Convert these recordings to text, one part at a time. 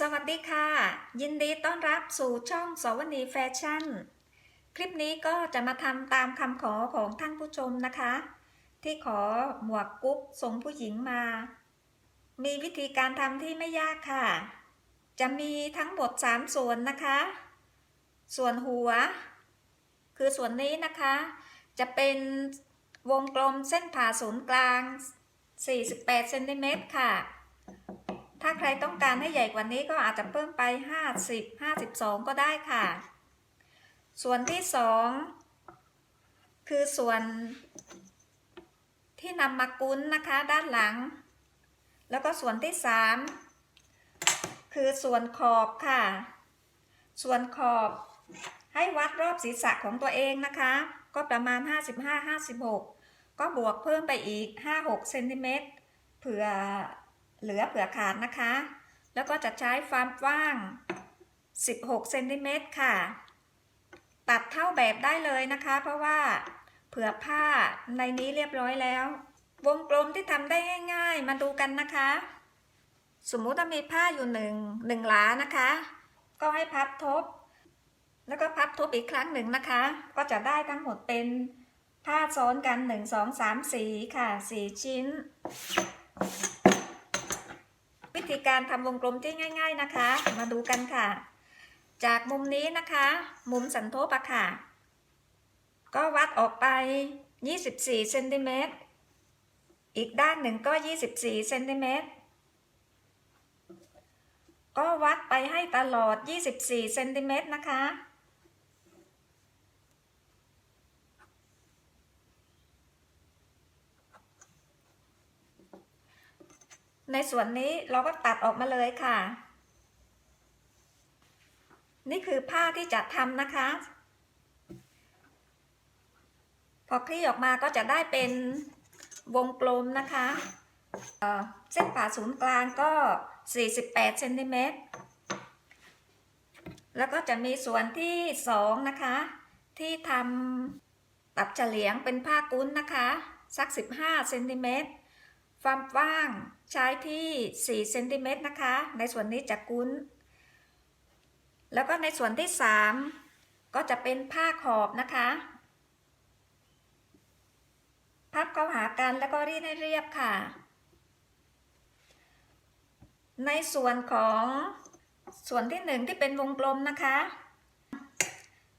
สวัสดีค่ะ ยินดีต้อนรับสู่ช่องสวนีแฟชั่น คลิปนี้ก็จะมาทำตามคำขอของท่านผู้ชมนะคะ ที่ขอหมวกกุ๊กทรงผู้หญิงมา มีวิธีการทำที่ไม่ยากค่ะ จะมีทั้งหมด 3 ส่วนนะคะ ส่วนหัว คือส่วนนี้นะคะ จะเป็นวงกลมเส้นผ่าศูนย์กลาง 48เซนติเมตรค่ะ ถ้าใครต้องการให้ใหญ่กว่านี้ก็อาจจะเพิ่มไป 50 52 ก็ได้ค่ะ ส่วนที่ 2 คือส่วนที่นำมากุ้นนะคะด้านหลัง แล้วก็ส่วนที่ 3 คือส่วนขอบค่ะ ส่วนขอบให้วัดรอบศีรษะของตัวเองนะคะ ก็ประมาณ 55-56 ก็บวกเพิ่มไปอีก 5-6เซนติเมตรเผื่อ เหลือเผื่อขาดนะคะ แล้วก็จะใช้ความกว้าง 16เซนติเมตรค่ะ ตัดเท่าแบบได้เลยนะคะ เพราะว่าเผื่อผ้าในนี้เรียบร้อยแล้ว วงกลมที่ทำได้ง่าย ๆ มาดูกันนะคะ สมมุติว่ามีผ้าอยู่หนึ่งหนึ่งหลานะคะ ก็ให้พับทบ แล้วก็พับทบอีกครั้งหนึ่งนะคะ ก็จะได้ทั้งหมดเป็นผ้าซ้อนกัน 1 2 3 4 ค่ะ 4 ชิ้น ธีการทำวงกลมที่ง่าย ๆนะคะ มาดูกันค่ะ จากมุมนี้นะคะ มุมสันโทปะค่ะ ก็วัดออกไป 24เซนติเมตรอีกด้านหนึ่งก็ 24เซนติเมตรก็วัดไปให้ตลอด 24เซนติเมตรนะคะ ในส่วนนี้เราก็ตัดออกมาเลยค่ะ นี่คือผ้าที่จะทำนะคะ พอคลี่ออกมาก็จะได้เป็นวงกลมนะคะเเส้นผ่าศูนย์กลางก็ 48เซนติเมตร แล้วก็จะมีส่วนที่ 2 นะคะ ที่ทำตัดเฉลียงเป็นผ้ากุ้นนะคะ สัก 15เซนติเมตร ความกว้างใช้ที่4เซนติเมตรนะคะ ในส่วนนี้จะกุ้น แล้วก็ในส่วนที่ 3 ก็จะเป็นผ้าขอบนะคะ พับเข้าหากันแล้วก็รีดให้เรียบค่ะ ในส่วนของส่วนที่หนึ่งที่เป็นวงกลมนะคะ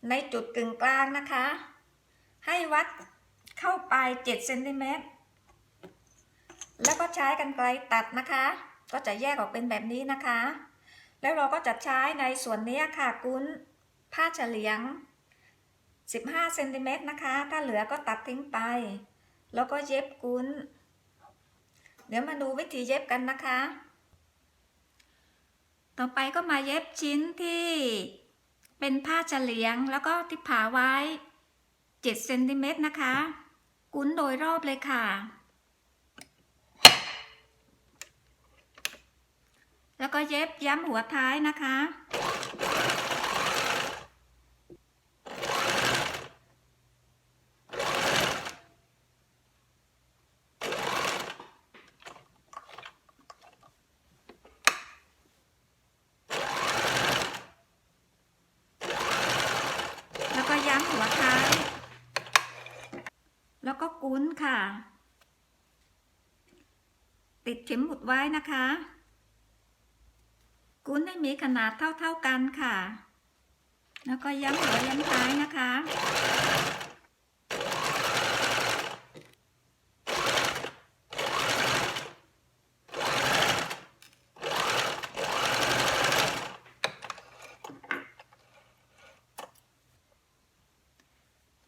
ในจุดกึ่งกลางนะคะ ให้วัดเข้าไป7เซนติเมตร แล้วก็ใช้กันไกลตัดนะคะ ก็จะแยกออกเป็นแบบนี้นะคะ แล้วเราก็จะใช้ในส่วนนี้ค่ะกุ้นผ้าเฉลียง 15เซนติเมตรนะคะ ถ้าเหลือก็ตัดทิ้งไป แล้วก็เย็บกุ้นเดี๋ยวมาดูวิธีเย็บกันนะคะ ต่อไปก็มาเย็บชิ้นที่เป็นผ้าเฉลียงแล้วก็ที่ผ่าไว้7เซนติเมตรนะคะ กุ้นโดยรอบเลยค่ะ แล้ว ก็เย็บย้ำหัวท้ายนะคะ แล้วก็ย้ำหัวท้าย แล้วก็กุ้นค่ะ ติดเข็มหมุดไว้นะคะ กุ้นให้มีขนาดเท่า ๆกันค่ะ แล้วก็ย้ำหัวย้ำท้ายนะคะ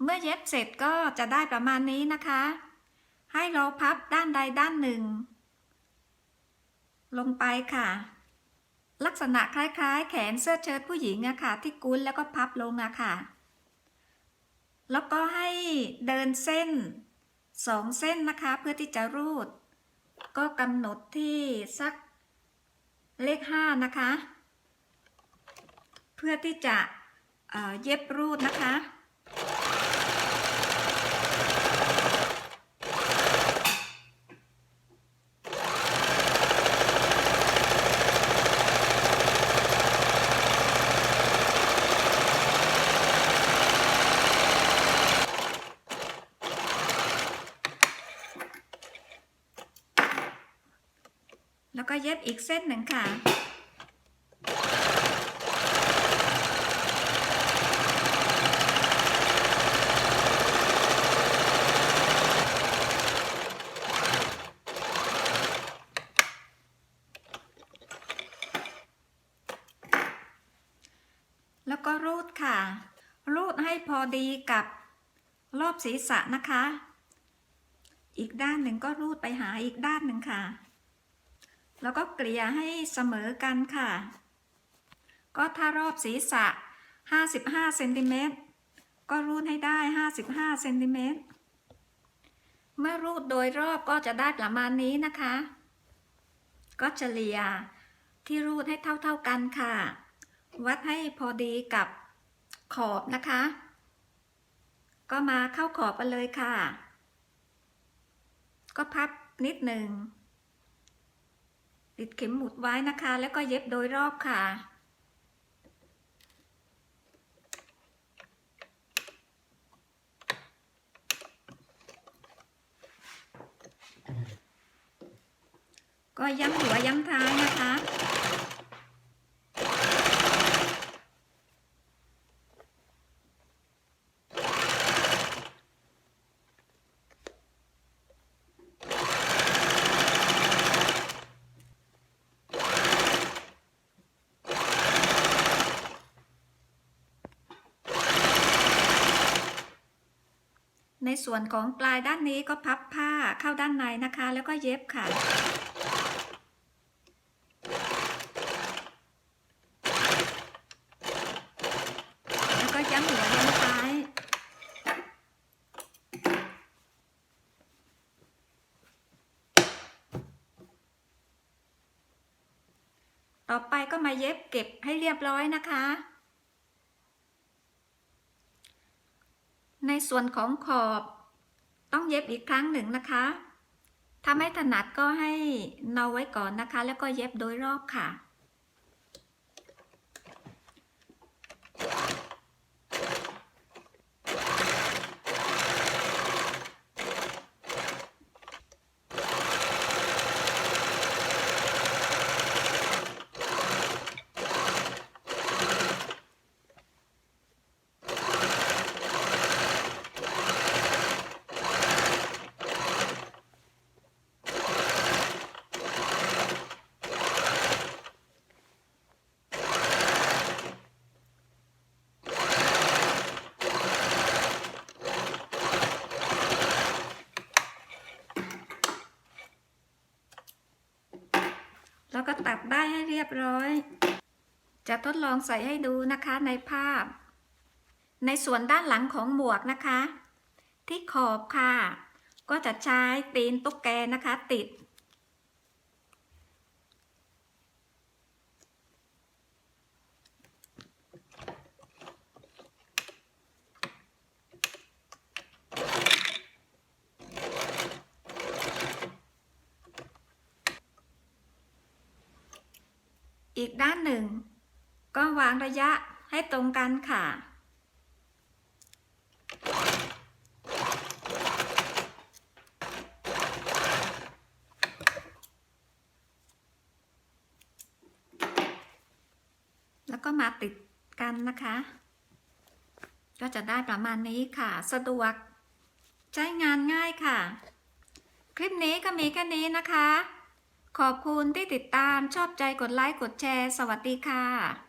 เมื่อเย็บเสร็จก็จะได้ประมาณนี้นะคะ ให้เราพับด้านใดด้านหนึ่ง ลงไปค่ะ ลักษณะคล้ายๆ แขนเสื้อเชิ้ตผู้หญิงอะค่ะ ที่กุ้นแล้วก็พับลงอะค่ะ แล้วก็ให้เดินเส้นสองเส้นนะคะ เพื่อที่จะรูด ก็กำหนดที่สักเลขห้านะคะ เพื่อที่จะเเย็บรูดนะคะ แล้วก็เย็บอีกเส้นหนึ่งค่ะ แล้วก็รูดค่ะ รูดให้พอดีกับรอบศีรษะนะคะ อีกด้านหนึ่งก็รูดไปหาอีกด้านหนึ่งค่ะ แล้วก็เกลี่ยให้เสมอกันค่ะ ก็ถ้ารอบศีรษะ 55เซนติเมตรก็รูดให้ได้ 55เซนติเมตรเมื่อรูดโดยรอบก็จะได้ประมาณนี้นะคะ ก็เฉลี่ยที่รูดให้เท่าๆกันค่ะ วัดให้พอดีกับขอบนะคะ ก็มาเข้าขอบกันเลยค่ะ ก็พับนิดหนึ่ง ติดเข็มหมุดไว้นะคะ แล้วก็เย็บโดยรอบค่ะ ก็ย้ำหัวย้ำท้ายนะคะ ส่วนของปลายด้านนี้ก็พับผ้าเข้าด้านในนะคะ แล้วก็เย็บค่ะ แล้วก็ย้ำหัวย้ำท้าย ต่อไปก็มาเย็บเก็บให้เรียบร้อยนะคะ ในส่วนของขอบต้องเย็บอีกครั้งหนึ่งนะคะ ถ้าไม่ถนัดก็ให้เนาไว้ก่อนนะคะ แล้วก็เย็บโดยรอบค่ะ ก็ตัดได้ให้เรียบร้อย จะทดลองใส่ให้ดูนะคะในภาพ ในส่วนด้านหลังของหมวกนะคะ ที่ขอบค่ะ ก็จะใช้ตีนตุ๊กแกนะคะติด อีกด้านหนึ่ง ก็วางระยะให้ตรงกันค่ะ แล้วก็มาติดกันนะคะ ก็จะได้ประมาณนี้ค่ะ สะดวก ใช้งานง่ายค่ะ คลิปนี้ก็มีแค่นี้นะคะ ขอบคุณที่ติดตามชอบใจกดไลค์กดแชร์ สวัสดีค่ะ